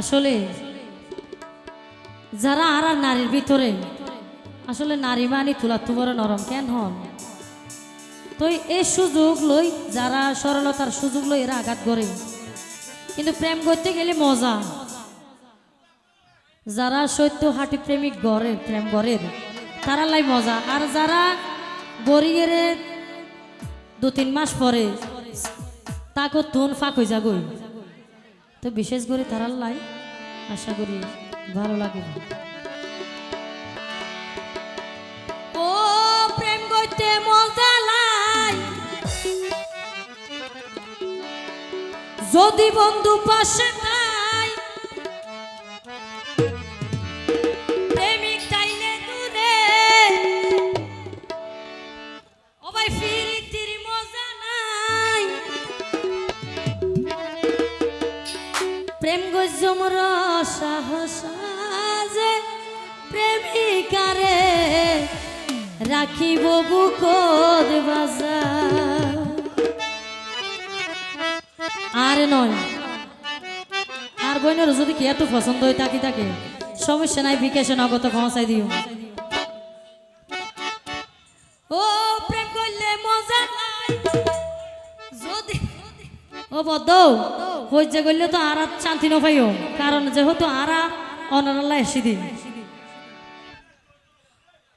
আসলে যারা আর আর নারীর ভিতরে আসলে নারী মানি তুলা তুবর নরম কেন হন? তো এই সুযোগ লই, যারা সরলতার সুযোগ লই এরা আঘাত করে। কিন্তু প্রেম করতে গেলে মজা। যারা সত্য হাঁটি প্রেমিক গড়ের প্রেম গড়ের তারা লাই মজা। আর যারা গড়িয়ে দু তিন মাস পরে তাকে তুন ফাঁক হয়ে যাগই তো বিশেষ করে তারার লাই আশা করি ভালো লাগে। প্রেম লাই। যদি বন্ধু পাশে প্রেম গজমর সাহস যে প্রেমিকারে রাখিব বাজার। আর নয়, আর বইনের যদি কি এত পছন্দ হয়, তাকি তাকে। সমস্যা নাই বিকাশে নগদ পৌঁছাই দিও। ও প্রেম করলে মজা নাই। যদি ও বদ্ধ হইজে করলে তো আর শান্তি নপাইও কারণ যেহেতু আরা অনারাল্লা এসে দিন।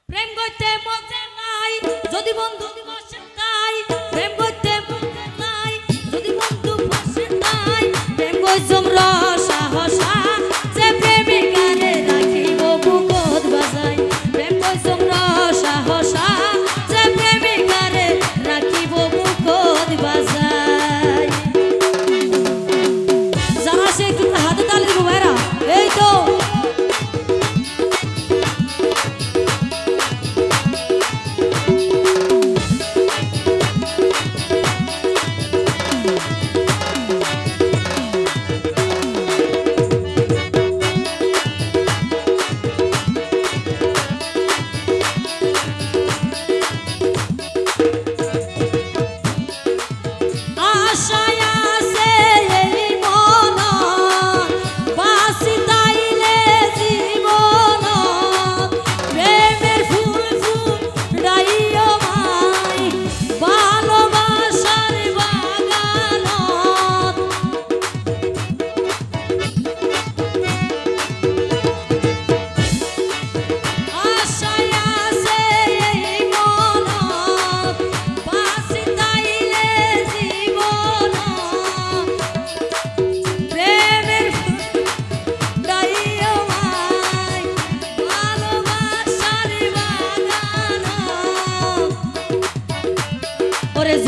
প্রেম করতে মজা নাই, যদি বন্ধু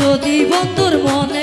যদি বন্ধুর মনে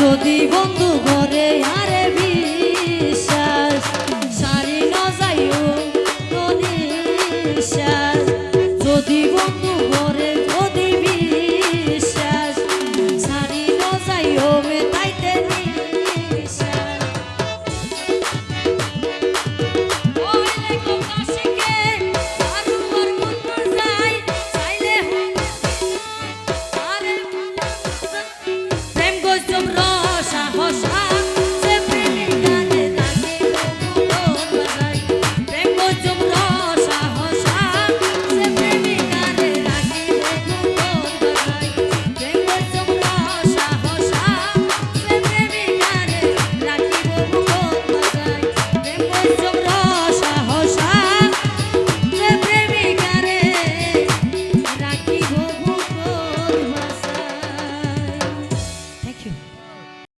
যদি বন্ধু